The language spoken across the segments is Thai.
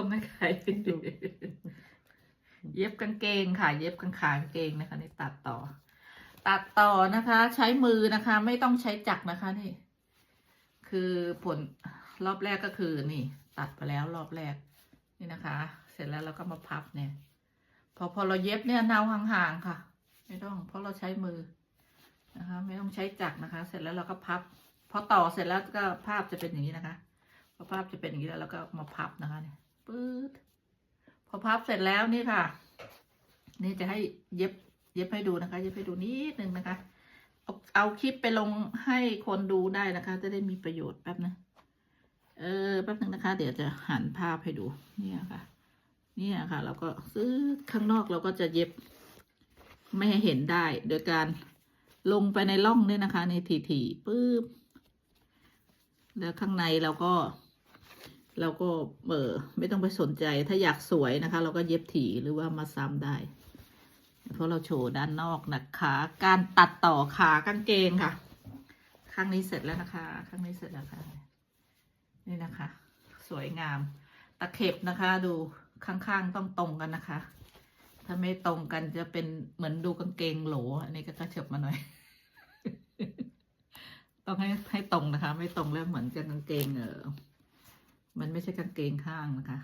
ส่งให้ใครเย็บกางเกงค่ะ เย็บกางขากางเกงนะคะนี่ตัดต่อ ตัดต่อนะคะ ใช้มือนะคะ ไม่ต้องใช้จักรนะคะนี่ คือผลรอบแรกก็คือนี่ ตัดไปแล้วรอบแรก นี่นะคะ เสร็จแล้วเราก็มาพับเนี่ย พอพอเราเย็บเนี่ยเนาห่างๆค่ะ ไม่ต้อง เพราะเราใช้มือนะคะ ไม่ต้องใช้จักรนะคะ เสร็จแล้วเราก็พับพอต่อเสร็จแล้วก็ภาพจะเป็นอย่างนี้นะคะพอภาพจะเป็นอย่างนี้แล้วเราก็มาพับนะคะเนี่ยปื๊ด พอพับเสร็จแล้วนี่ค่ะ นี่จะให้เย็บเย็บให้ดูนะคะ เย็บให้ดูนิดนึงนะคะ เอาเอาคลิปไปลงให้คนดูได้นะคะ จะได้มีประโยชน์แป๊บนะเออแป๊บนึงนะคะ เดี๋ยวจะหันภาพให้ดูเนี่ยค่ะ เนี่ยค่ะ เราก็ซื้อข้างนอกเราก็จะเย็บไม่ให้เห็นได้ โดยการลงไปในร่องเนี่ยนะคะ ในถี่ๆปึ๊บแล้วข้างในเราก็ เราก็เออไม่ต้องไปสนใจถ้าอยากสวยนะคะ เราก็เย็บถี่หรือว่ามาซ้ำได้ เพราะเราโชว์ด้านนอกนะคะ การตัดต่อขากางเกงค่ะ ข้างนี้เสร็จแล้วนะคะ ข้างนี้เสร็จแล้วค่ะ นี่นะคะ สวยงาม ตะเข็บนะคะ ดูข้างๆต้องตรงกันนะคะ ถ้าไม่ตรงกันจะเป็นเหมือนดูกางเกงโหล อันนี้ก็กระเฉิบมาหน่อย ต้องให้ให้ตรงนะคะ ไม่ตรงแล้วเหมือนกับกางเกงเออ มันไม่ใช่กางเกงข้างนะคะ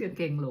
กางเกงโหล